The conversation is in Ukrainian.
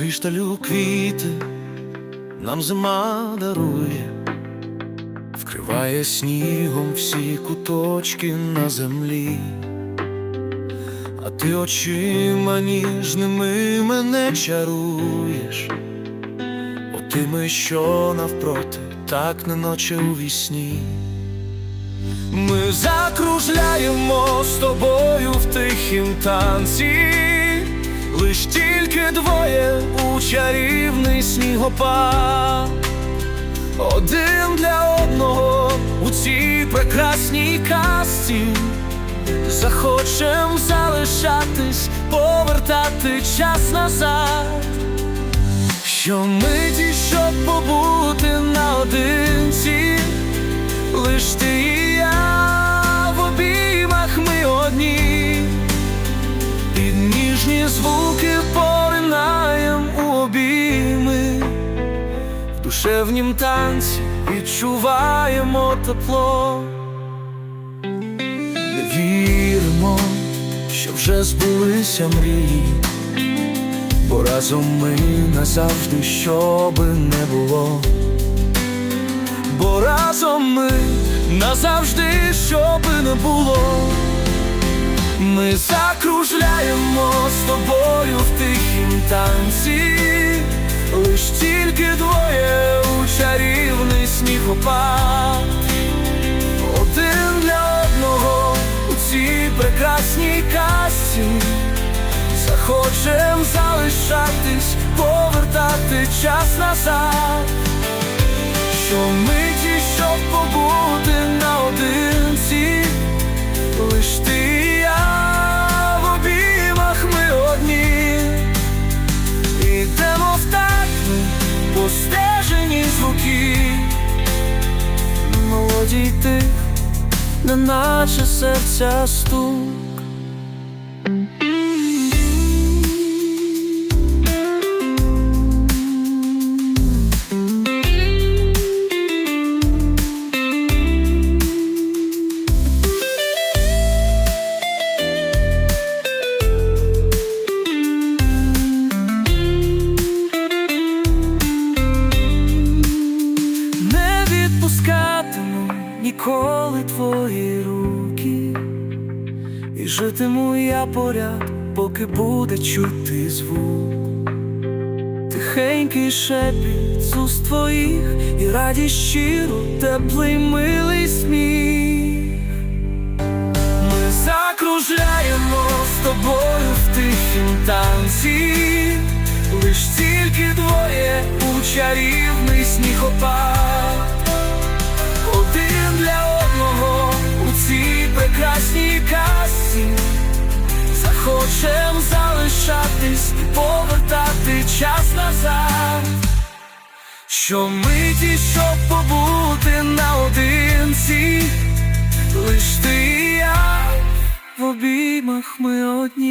кришталю квіти нам зима дарує, вкриває снігом всі куточки на землі, а ти очима ніжними мене чаруєш, отими, що навпроти, так неначе у вісні. Ми закружляємо з тобою в тихім танці, лиш тільки двоє у чарівний снігопад, один для одного у цій прекрасній казці, захочем залишатись, повертати час назад, що миті, щоб побути наодинці. Лиш ти в душевнім танці відчуваємо тепло, не віримо, що вже збулися мрії, бо разом ми назавжди, що би не було. Бо разом ми назавжди, що би не було, ми закружляємо з тобою в тихім танці, лиш тільки двоє чарівний снігопад, один для одного у цій прекрасній казці. Захочем залишатись, повертати час назад що миті, щоб побути наодинці, молоді не наше серця стук. Ніколи твої руки, і житиму я поряд, поки буде чути звук, тихенький шепіт з уст твоїх, і радість щиру, теплий милий сміх. Ми закружляємо з тобою в тихім танці, лиш тільки двоє у чарівний снігопад, захочем залишатись повертати час назад. Що миті, щоб побути наодинці, лиш ти і я в обіймах ми одні.